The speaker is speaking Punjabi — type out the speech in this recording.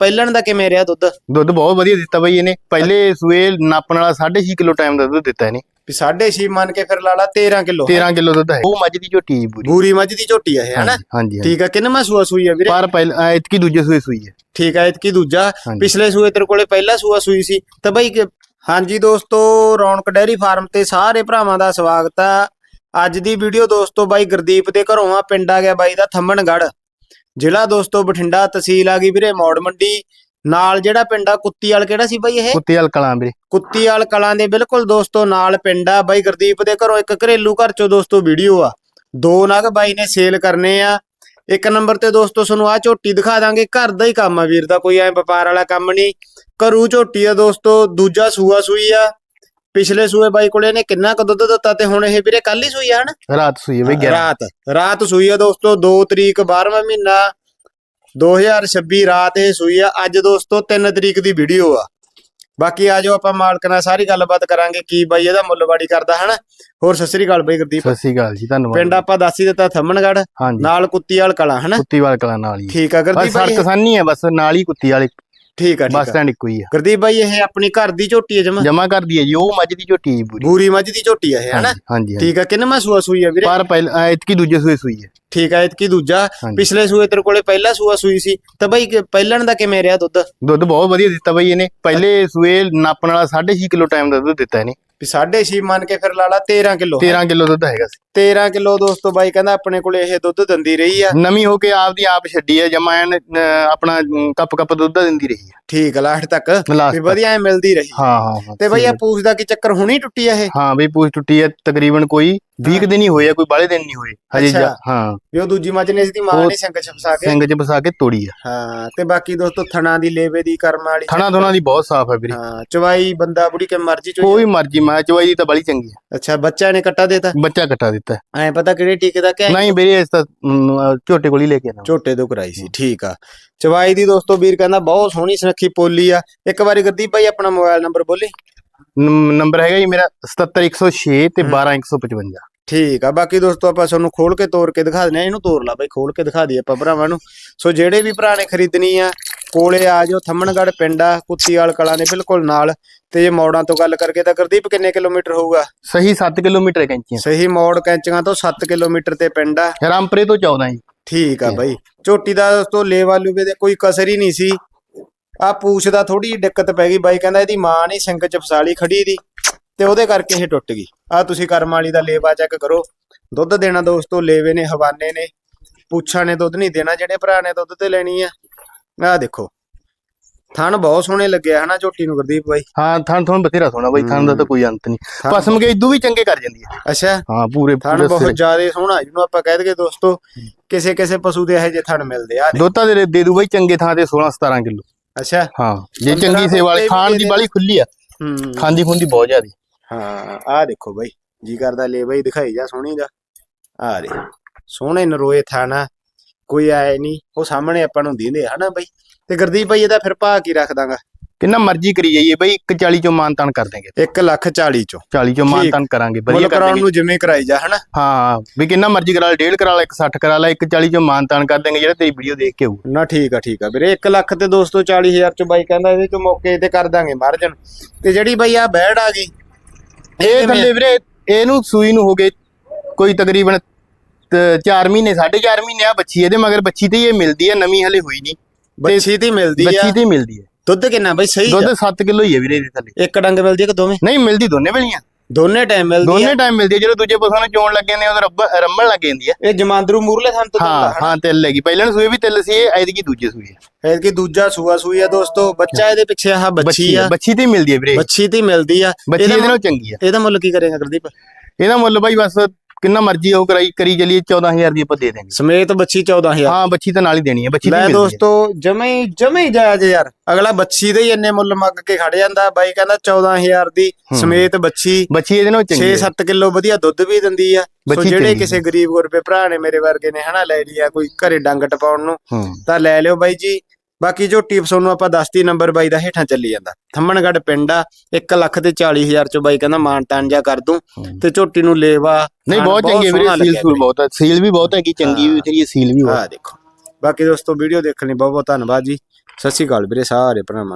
ਪਹਿਲਣ ਦਾ ਕਿਵੇਂ ਰਿਹਾ ਦੁੱਧ? ਦੁੱਧ ਬਹੁਤ ਵਧੀਆ ਦਿੱਤਾ ਬਈ ਇਹਨੇ। ਪਹਿਲੇ ਸੂਏ ਨਾਪਣ ਵਾਲਾ 6.5 ਕਿਲੋ ਟਾਈਮ ਦਾ ਦੁੱਧ ਦਿੱਤਾ ਇਹਨੇ। ਵੀ 6.5 ਮੰਨ ਕੇ ਫਿਰ ਲਾ ਲਾ 13 ਕਿਲੋ। 13 ਕਿਲੋ ਦੁੱਧ ਹੈ। ਉਹ ਮੱਝ ਦੀ ਝੋਟੀ ਹੈ ਪੂਰੀ। ਬੂਰੀ ਮੱਝ ਦੀ ਝੋਟੀ ਆ ਇਹ ਹਨਾ? ਹਾਂਜੀ ਹਾਂਜੀ ਠੀਕ ਆ ਕਿੰਨਾ ਸੂਆ ਸੂਈ ਆ ਵੀਰੇ? ਪਰ ਪਹਿਲ ਇਤਕੀ ਦੂਜੇ ਸੂਏ ਸੂਈ ਹੈ। ਠੀਕ ਆ ਇਤਕੀ ਦੂਜਾ। ਹਾਂਜੀ। ਪਿਛਲੇ ਸੂਏ ਤੇਰੇ ਕੋਲੇ ਪਹਿਲਾ ਸੂਆ ਸੂਈ ਸੀ। ਤਾਂ ਬਈ ਕਿ- ਹਾਂਜੀ ਦੋਸਤੋ ਰੌਣਕ ਡੈਰੀ ਫਾਰਮ ਤੇ ਸਾਰੇ ਭਰਾਵਾਂ ਦਾ ਸਵਾਗਤ ਆ। ਅੱਜ ਦੀ ਵੀਡੀਓ ਦੋਸਤੋ ਬਾਈ ਗੁਰਦੀਪ ਦੇ ਘਰੋਂ ਆ ਪਿੰਡ ਆ ਗਿਆ ਬਾਈ ਦਾ ਥੰਮਣਗੜ ਜ਼ਿਲ੍ਹਾ ਦੋਸਤੋ ਬਠਿੰਡਾ ਤਹਿਸੀਲ ਆ ਗਈ ਵੀਰੇ ਮੌੜ ਮੰਡੀ। ਨਾਲ ਜਿਹੜਾ ਪਿੰਡ ਆ ਕੁੱਤੀਵਾਲ ਕਿਹੜਾ ਸੀ ਬਾਈ ਇਹ? ਕੁੱਤੇ ਵਾਲ ਕਲਾਂ ਵੀਰੇ। ਕੁੱਤੀਵਾਲ ਕਲਾਂ ਦੇ ਬਿਲਕੁਲ ਦੋਸਤੋ ਨਾਲ ਪਿੰਡ ਆ। ਬਾਈ ਗੁਰਦੀਪ ਦੇ ਘਰੋਂ ਇੱਕ ਘਰੇਲੂ ਘਰ ਚੋਂ ਦੋਸਤੋ ਵੀਡੀਓ ਆ। ਦੋ ਨਗ ਬਾਈ ਨੇ ਸੇਲ ਕਰਨੇ ਆ। ਇੱਕ ਨੰਬਰ ਤੇ ਦੋਸਤੋ ਤੁਹਾਨੂੰ ਆ ਝੋਟੀ ਦਿਖਾ ਦਾਂਗੇ। ਘਰ ਦਾ ਹੀ ਕੰਮ ਆ ਵੀਰ ਦਾ ਕੋਈ ਐ ਵਪਾਰ ਵਾਲਾ ਕੰਮ ਨਹੀਂ। ਘਰੂ ਝੋਟੀ ਆ ਦੋਸਤੋ ਦੂਜਾ ਸੂਆ ਸੂਈ ਆ। ਪਿਛਲੇ ਸੂਏ ਬਾਈ ਕੋਲੇ ਨੇ ਕਿੰਨਾ ਕੁ ਦੁੱਧ ਦਿੱਤਾ ਤੇ ਹੁਣ ਇਹ ਵੀਰੇ ਕੱਲ ਹੀ ਸੂਈ ਆ ਹਨਾ? ਰਾਤ ਸੂਈ ਹੈ ਬਈ 11 ਰਾਤ ਰਾਤ ਸੂਈ ਆ ਦੋਸਤੋ 2 ਤਰੀਕ 12ਵਾਂ ਮਹੀਨਾ 2026 ਰਾਤ ਇਹ ਸੂਈ ਆ। ਅੱਜ ਦੋਸਤੋ 3 ਤਰੀਕ ਦੀ ਵੀਡੀਓ ਆ। ਬਾਕੀ ਆ ਜਾਓ ਆਪਾਂ ਮਾਲਕ ਨਾਲ ਸਾਰੀ ਗੱਲਬਾਤ ਕਰਾਂਗੇ ਕੀ ਬਾਈ ਇਹਦਾ ਮੁੱਲਵਾੜੀ ਕਰਦਾ ਹਨਾ? ਹੋਰ ਸਤਿ ਸ੍ਰੀ ਅਕਾਲ ਬਾਈ ਗੁਰਦੀਪ। ਸਤਿ ਸ਼੍ਰੀ ਅਕਾਲ ਜੀ ਧੰਨਵਾਦ। ਪਿੰਡ ਆਪਾਂ ਦੱਸ ਹੀ ਦਿੱਤਾ ਥੰਮਣਗੜ ਨਾਲ ਕੁੱਤੀਵਾਲ ਕਲਾਂ ਹਨਾ? ਕੁੱਤੀ ਵਾਲ ਕਲਾਂ ਨਾਲ ਹੀ। ਠੀਕ ਆ ਗੁਰਦੀਪ ਬਾਈ ਸੜਕ ਸਾਨੀ ਹੈ ਬਸ ਨਾਲ ਹੀ ਕੁੱਤੀ ਵਾਲੇ ਠੀਕ ਆ ਬੱਸ ਠੀਕ ਆ। ਸਟੈਂਡ ਇੱਕੋ ਹੀ ਆ। ਗੁਰਦੀਪ ਬਾਈ ਇਹ ਆਪਣੀ ਘਰ ਦੀ ਝੋਟੀ ਹੈ ਜਮਾ? ਜਮਾ ਕਰਦੀ ਹੈ ਜੀ ਉਹ ਮੱਝ ਦੀ ਝੋਟੀ ਹੈ ਪੂਰੀ। ਬੂਰੀ ਮੱਝ ਦੀ ਝੋਟੀ ਹੈ ਇਹ ਹਨਾ? ਹਾਂਜੀ ਹਾਂਜੀ ਠੀਕ ਆ ਕਿੰਨਾ ਸੂਆ ਸੂਈ ਆ ਵੀਰੇ? ਪਰ ਪਹਿਲ ਇਤਕੀ ਦੂਜੇ ਸੂਏ ਸੂਈ ਹੈ ਠੀਕ ਆ ਇਤਕੀ ਦੂਜਾ। ਹਾਂਜੀ। ਪਿਛਲੇ ਸੂਏ ਤੇਰੇ ਕੋਲੇ ਪਹਿਲਾ ਸੂਆ ਸੂਈ ਸੀ ਤਾਂ ਬਾਈ ਕਿ- ਪਹਿਲਣ ਦਾ ਕਿਵੇਂ ਰਿਹਾ ਦੁੱਧ? ਦੁੱਧ ਬਹੁਤ ਵਧੀਆ ਦਿੱਤਾ ਬਈ ਇਹਨੇ। ਪਹਿਲੇ ਸੂਏ ਨਾਪਣ ਵਾਲਾ 6.5 ਕਿਲੋ ਟਾਈਮ ਦਾ ਦੁੱਧ ਦਿੱਤਾ ਇਹਨੇ। ਵੀ 6.5 ਮੰਨ ਕੇ ਫਿਰ ਲਾ ਲਾ 13 ਕਿਲੋ 13 ਕਿਲੋ ਦੁੱਧ ਹੈਗਾ ਸੀ। 13 ਕਿਲੋ ਦੋਸਤੋ ਬਾਈ ਕਹਿੰਦਾ ਆਪਣੇ ਕੋਲੇ ਇਹ ਦੁੱਧ ਦਿੰਦੀ ਰਹੀ ਆ। ਨਵੀਂ ਹੋ ਕੇ ਆਪਦੀ ਆਪ ਛੱਡੀ ਹੈ ਜਮਾ ਐਨ ਆਪਣਾ ਕੱਪ ਕੱਪ ਦੁੱਧ ਦਿੰਦੀ ਰਹੀ ਹੈ। ਠੀਕ ਆ ਲਾਸਟ ਤੱਕ। ਵੀ ਵਧੀਆ ਐ ਮਿਲਦੀ ਰਹੀ। ਹਾਂ ਹਾਂ ਤੇ ਬਈ ਆ ਪੂਛ ਦਾ ਕੀ ਚੱਕਰ ਹੁਣੀ ਟੁੱਟੀ ਆ ਇਹ? ਹਾਂ ਬਈ ਪੂਛ ਟੁੱਟੀ ਹੈ ਤਕਰੀਬਨ ਕੋਈ 20 ਕੁ ਦਿਨ ਹੀ ਹੋਏ ਆ ਕੋਈ ਬਾਲੇ ਦਿਨ ਨਹੀਂ ਹੋਏ ਹਜੇ। ਜਾ- ਹਾਂ। ਵੀ ਉਹ ਦੂਜੀ ਮੱਝ ਨੇ ਇਸਦੀ ਮਾਂ ਉਹ ਨੇ ਸੰਗ ਚ ਫਸਾ ਕੇ? ਸਿੰਘ ਚ ਫਸਾ ਕੇ ਤੋੜੀ ਆ। ਹਾਂ ਤੇ ਬਾਕੀ ਦੋਸਤੋ ਥਣਾ ਦੀ ਲੇਵੇ ਦੀ ਕਰਮ ਵਾਲੀ ਥਣਾ ਥਣਾ ਦੀ ਬਹੁਤ ਸਾਫ਼ ਹੈ ਵੀਰੇ। ਹਾਂ ਚਵਾਈ ਬੰਦਾ ਬੁੜੀ ਕੇ ਮਰਜ਼ੀ ਚੋਈ ਕੋਈ ਮਰਜ਼ੀ ਮੈਂ ਚਵਾਈ ਦੀ ਤਾਂ ਬੜੀ ਚੰਗੀ ਹੈ ਅੱਛਾ ਬੱਚਾ ਨੇ ਕੱਟਾ ਦੇਤਾ? ਬੱਚਾ ਕੱਟਾ ਦਿੱਤਾ। ਐ ਪਤਾ ਕਿਹੜੇ ਟੀਕੇ ਦਾ ਕਿ ਨਹੀਂ ਵੀਰੇ ਇਸ ਤਾਂ ਅਮ, ਝੋਟੇ ਕੋਲ ਹੀ ਲੈ ਕੇ ਆਣਾ ਝੋਟੇ ਤੋਂ ਕਰਾਈ ਸੀ ਠੀਕ ਆ। ਚਵਾਈ ਦੀ ਦੋਸਤੋ ਵੀਰ ਕਹਿੰਦਾ ਬਹੁਤ ਸੋਹਣੀ ਸੁਨੱਖੀ ਪੋਲੀ ਆ। ਇੱਕ ਵਾਰੀ ਗੁਰਦੀਪ ਭਾਈ ਆਪਣਾ ਮੋਬਾਈਲ ਨੰਬਰ ਬੋਲੇ। ਨੰਬਰ ਹੈਗਾ ਜੀ ਮੇਰਾ 77106 ਤੇ 12155 ਠੀਕ ਆ ਬਾਕੀ ਦੋਸਤੋ ਆਪਾਂ ਤੁਹਾਨੂੰ ਖੋਲ ਕੇ ਤੋੜ ਕੇ ਦਿਖਾ ਦਿੰਦੇ ਆ ਇਹਨੂੰ ਤੋੜ ਲਾ ਬਾਈ ਖੋਲ ਕੇ ਦਿਖਾ ਦਈਏ ਆਪਾਂ ਭਰਾਵਾਂ ਨੂੰ। ਸੋ ਜਿਹੜੇ ਵੀ ਭਰਾ ਨੇ ਖਰੀਦਣੀ ਆ ਕੋਲੇ ਆ ਜਾਓ ਥੰਮਣਗੜ ਪਿੰਡ ਆ ਕੁੱਤੀਵਾਲ ਕਲਾਂ ਦੇ ਬਿਲਕੁਲ ਨਾਲ। ਤੇ ਜੇ ਮੌੜਾਂ ਤੋਂ ਗੱਲ ਕਰਕੇ ਤਾਂ ਗੁਰਦੀਪ ਕਿੰਨੇ ਕਿਲੋਮੀਟਰ ਹੋਊਗਾ? ਸਹੀ 7 ਕਿਲੋਮੀਟਰ ਹੈ ਕੈਂਚੀਆਂ। ਸਹੀ ਮੌੜ ਕੈਂਚੀਆਂ ਤੋਂ 7 ਕਿਲੋਮੀਟਰ ਤੇ ਪਿੰਡ ਆ। ਰਾਮਪੁਰੇ ਤੋਂ 14 ਜੀ। ਠੀਕ ਆ ਬਾਈ। ਝੋਟੀ ਦਾ ਦੋਸਤੋ ਲੇਵਾ ਲੂਵੇ ਦੇ ਕੋਈ ਕਸਰ ਹੀ ਨਹੀਂ ਸੀ। ਆ ਪੂਛ ਦਾ ਥੋੜੀ ਦਿੱਕਤ ਪੈ ਗਈ। ਬਾਈ ਕਹਿੰਦਾ ਇਹਦੀ ਮਾਂ ਨਹੀਂ ਸਿੰਗ ਚ ਫਸਾਲੀ ਖੜੀ ਦੀ ਤੇ ਉਹਦੇ ਕਰਕੇ ਇਹ ਟੁੱਟ ਗਈ। ਆ ਤੁਸੀਂ ਕਰਮ ਵਾਲੀ ਦਾ ਲੇਵਾ ਚੈੱਕ ਕਰੋ। ਦੁੱਧ ਦੇਣਾ ਦੋਸਤੋ ਲੇਵੇ ਨੇ ਹਵਾਨੇ ਨੇ। ਪੂਛਾਂ ਨੇ ਦੁੱਧ ਨਹੀਂ ਦੇਣਾ ਜਿਹੜੇ ਭਰਾ ਨੇ ਦੁੱਧ ਤੇ ਲੈਣੀ ਆ। ਆ ਦੇਖੋ ਥਣ ਬਹੁਤ ਸੋਹਣੇ ਲੱਗਿਆ ਹਨਾ ਝੋਟੀ ਨੂੰ ਗੁਰਦੀਪ ਬਾਈ? ਹਾਂ ਥਣ ਥਣ ਬਥੇਰਾ ਸੋਹਣਾ ਬਈ ਥਣ ਦਾ ਤਾਂ ਕੋਈ ਅੰਤ ਨਹੀਂ। ਪਸਮ ਕੇ ਇਦੋਂ ਵੀ ਚੰਗੇ ਕਰ ਜਾਂਦੀ ਹੈ। ਅੱਛਾ? ਹਾਂ ਪੂਰੇ ਥਣ ਬਹੁਤ। ਜ਼ਿਆਦਾ ਸੋਹਣਾ ਜਿਹਨੂੰ ਆਪਾਂ ਕਹਿ ਦਈਏ ਦੋਸਤੋ ਕਿਸੇ ਕਿਸੇ ਪਸ਼ੂ ਦੇ ਇਹੋ ਜਿਹੇ ਥਣ ਮਿਲਦੇ ਆ। ਦੁੱਧ ਤਾਂ ਦੇ ਦੇ ਦੂ ਬਈ ਚੰਗੇ ਥਾਂ ਤੇ 16 17 ਕਿਲੋ। ਅੱਛਾ। ਹਾਂ ਜੇ ਚੰਗੀ ਸੇ ਵਾਲੀ ਖਾਣ ਦੇ। ਬਾਲੀ ਖੁੱਲੀ ਆ। ਹੂੰ। ਖਾਂਦੀ ਖੁੰਦੀ ਬਹੁਤ ਜ਼ਿਆਦੀ। ਹਾਂ ਆਹ ਦੇਖੋ ਬਾਈ ਜੀ ਕਰਦਾ ਲੈ ਬਾਈ ਦਿਖਾਈ ਜਾ ਸੋਹਣੀ ਦਾ। ਆਹ ਦੇ ਸੋਹਣੇ ਨਰੋਏ ਥਾਣਾ ਕੋਈ ਆਏ ਨਹੀਂ ਉਹ ਸਾਹਮਣੇ ਆਪਾਂ ਨੂੰ ਦਿੰਦੇ ਹਨਾ ਬਾਈ? ਤੇ ਗੁਰਦੀਪ ਬਾਈ ਇਹਦਾ ਫਿਰ ਭਾਅ ਕੀ ਰੱਖ ਦਾਂਗਾ ਕਿੰਨਾ ਮਰਜ਼ੀ ਕਰੀ ਜਾਈਏ ਬਈ 140 ਚੋਂ ਮਾਨ ਤਾਨ ਕਰ ਦੇਂਗੇ 1 ਲੱਖ 40 ਚੋਂ। 40 ਚੋਂ ਕਰਾਂਗੇ ਵਧੀਆ ਕਰ ਕਰਾਉਣ ਨੂੰ ਜਿਵੇਂ ਕਰਾਈ ਜਾ ਹਨਾ? ਹਾਂ ਵੀ ਕਿੰਨਾ ਮਰਜ਼ੀ ਕਰਾ ਲੈ 1.5 ਕਰਾ ਲੈ 160 ਕਰਾ ਲੈ 140 ਚੋਂ ਮਾਨ ਤਾਨ ਕਰ ਦੇਂਗੇ ਜਿਹੜਾ ਤੇਰੀ ਵੀਡੀਓ ਦੇਖ ਕੇ ਆਊ ਨਾ ਠੀਕ ਆ ਠੀਕ ਆ ਵੀਰੇ 1 ਲੱਖ ਤੇ ਦੋਸਤੋ 40000 ਚ ਬਾਈ ਕਹਿੰਦਾ ਇਹਦੇ ਚ ਮੌਕੇ ਤੇ ਕਰ ਦਾਂਗੇ ਮਾਰਜਨ ਤੇ ਜਿਹੜੀ ਬਾਈ ਆ ਬੈੜ ਆ ਗਈ ਇਹ ਥੱਲੇ ਵੀਰੇ ਇਹਨੂੰ ਸੂਈ ਨੂੰ ਹੋ ਗਏ ਕੋਈ ਤਕਰੀਬਨ 4 ਮਹੀਨੇ 4.5 ਮਹੀਨੇ ਆ ਬੱਚੀ ਇਹਦੇ ਮਗਰ ਬੱਚੀ ਤੇ ਇਹ ਮਿਲਦੀ ਹੈ ਨਵੀਂ ਹਲੇ ਹੋਈ ਨਹੀਂ। ਬੱਚੀ ਦੀ ਮਿਲਦੀ ਆ। ਬੱਚੀ ਤੇ ਮਿਲਦੀ ਹੈ ਦੁੱਧ ਕਿੰਨਾ ਬਾਈ? ਸਹੀ ਦੁੱਧ 7 ਕਿਲੋ ਹੀ ਹੈ ਵੀਰੇ ਇਹਦੇ ਥੱਲੇ। ਇੱਕ ਡੰਗ ਮਿਲਦੀ ਆ ਕਿ ਦੋਵੇਂ? ਨਹੀਂ ਮਿਲਦੀ ਦੋਨੇ ਵੇਲੀਆਂ ਦੋਨੇ ਟਾਈਮ ਮਿਲਦੀ ਆ। ਦੋਨੇ ਟਾਈਮ ਮਿਲਦੀ ਹੈ ਜਦੋਂ ਦੂਜੇ ਪਸ਼ੂਆਂ ਨੂੰ ਚੋਣ ਲੱਗੇ ਨੇ ਉਦੋਂ ਰੱਬ ਰੰਮਣ ਲੱਗ ਜਾਂਦੀ ਹੈ ਇਹ ਜਮਾਂਦਰੂ ਮੂਰਲੇ ਥਾਂ ਤੋਂ ਹਾਂ ਹਾਂ ਤਿਲ ਲੱਗੀ ਪਹਿਲਾਂ ਸੂਏ ਵੀ ਤਿਲ ਸੀ ਇਹ ਐਤਕੀ ਦੂਜੇ ਸੂਏ ਹੈ ਇਹ ਕਿ ਦੂਜਾ ਸੂਆ ਸੂਈ ਆ ਦੋਸਤੋ ਬੱਚਾ ਇਹਦੇ ਪਿੱਛੇ ਆਹ ਬੱਚੀ ਆ ਬੱਚੀ ਤੇ ਹੀ ਮਿਲਦੀ ਹੈ ਵੀਰੇ। ਬੱਚੀ ਤੇ ਹੀ ਮਿਲਦੀ ਆ। ਬੱਚੀ ਇਹਦਾ ਇਹਦੇ ਨਾਲ ਚੰਗੀ ਆ। ਇਹਦਾ ਮੁੱਲ ਕੀ ਕਰੇਗਾ ਗੁਰਦੀਪ? ਇਹਦਾ ਮੁੱਲ ਬਾਈ ਬਸ ਕਿੰਨਾ ਮਰਜ਼ੀ ਉਹ ਕਰਾਈ ਕਰੀ ਚਲੀਏ 14000 ਦੀ ਆਪਾਂ ਦੇ ਦੇਂਗੇ ਸਮੇਤ ਬੱਚੀ 14000 ਹਾਂ ਬੱਚੀ ਤਾਂ ਨਾਲ ਹੀ ਦੇਣੀ ਹੈ ਬੱਚੀ ਲੈ ਦੋਸਤੋ ਜਮੇ ਹੀ ਜਮੇ ਹੀ ਜਾਇਜ਼ ਯਾਰ। ਅਗਲਾ ਬੱਚੀ ਦੇ ਹੀ ਇੰਨੇ ਮੁੱਲ ਮੰਗ ਕੇ ਖੜ ਜਾਂਦਾ। ਬਾਈ ਕਹਿੰਦਾ 14000 ਦੀ ਸਮੇਤ ਬੱਚੀ ਬੱਚੀ ਇਹਦੇ ਨਾਲ ਚੰਗੀ ਹੈ। 6-7 ਕਿਲੋ ਵਧੀਆ ਦੁੱਧ ਵੀ ਦਿੰਦੀ ਆ। ਸੋ ਜਿਹੜੇ ਕਿਸੇ ਗਰੀਬ ਗੁਰਬੇ ਭਰਾ ਨੇ ਮੇਰੇ ਵਰਗੇ ਨੇ ਹਨਾ ਲੈ ਲਿਆ ਕੋਈ ਘਰੇ ਡੰਗ ਟਪਾਉਣ ਨੂੰ ਤਾਂ ਲੈ ਲਿਓ ਬਾਈ ਜੀ। ਬਾਕੀ ਜੋ ਟਿਪਸ ਤੁਹਾਨੂੰ ਆਪਾਂ ਦੱਸਤੀ ਨੰਬਰ ਬਾਈ ਦਾ ਹੇਠਾਂ ਚੱਲੀ ਜਾਂਦਾ। ਥੰਮਣਗੜ ਪਿੰਡ ਆ 1 ਲੱਖ ਤੇ 40000 ਚ ਬਾਈ ਕਹਿੰਦਾ ਮਾਨ ਤਾਨ ਜਾ ਕਰ ਦੂੰ ਤੇ ਝੋਟੀ ਨੂੰ ਲੇਵਾ ਨਹੀਂ ਬਹੁਤ ਚੰਗੀ ਵੀਰੇ ਸੀਲ ਸੂਲ ਬਹੁਤ ਹੈ ਸੀਲ ਵੀ ਬਹੁਤ ਹੈਗੀ ਚੰਗੀ ਵੀ ਤੇਰੀ ਸੀਲ ਵੀ ਬਹੁਤ। ਦੇਖੋ। ਬਾਕੀ ਦੋਸਤੋ ਵੀਡੀਓ ਦੇਖਣ ਲਈ ਬਹੁਤ ਬਹੁਤ ਧੰਨਵਾਦ ਜੀ। ਸਤਿ ਸ਼੍ਰੀ ਅਕਾਲ ਵੀਰੇ ਸਾਰੇ ਭਰਾਵਾਂ।